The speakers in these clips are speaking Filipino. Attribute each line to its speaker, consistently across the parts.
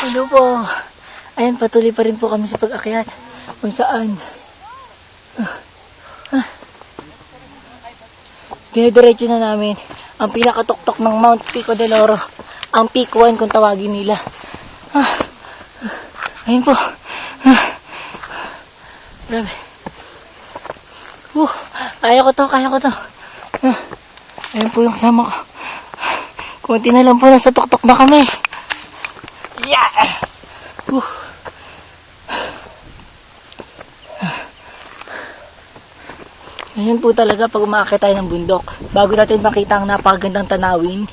Speaker 1: Hello po. Ayan, patuloy pa rin po kami sa pag-akyat. Kung saan. Ah. Ah. Dinidiretso na namin ang pinakatuktok ng Mount Pico del Oro. Ang Peak 1 kung tawagin nila. Ah. Ayun po. Grabe. Uh, kaya ko to, kaya ko to. Ayun po yung kasama ko. Kunti na lang po, nasa tuktok na kami. Yeah! Uh. Ngayon po talaga pag umakit tayo ng bundok, bago natin makita ang napakagandang tanawin,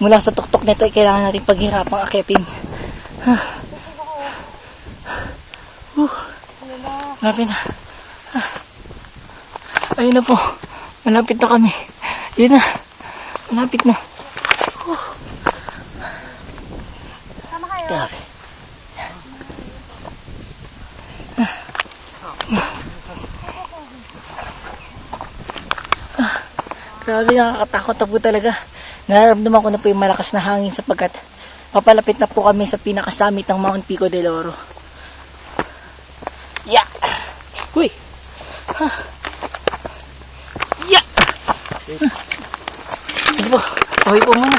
Speaker 1: mula sa tuktok nito, ay kailangan natin paghirapang akitin. Ah. Uh. Malapit na. Ayun na po. Malapit na kami. Yun na. Malapit na.
Speaker 2: Kayo.
Speaker 1: Grabe. Grabe, nakakatakot na po talaga. Nararamdaman ko na po yung malakas na hangin sapagkat papalapit na po kami sa pinakasamit ng Mount Pico del Oro. Yeah! Uy! Ha! Yeah! Sige po, okay po muna.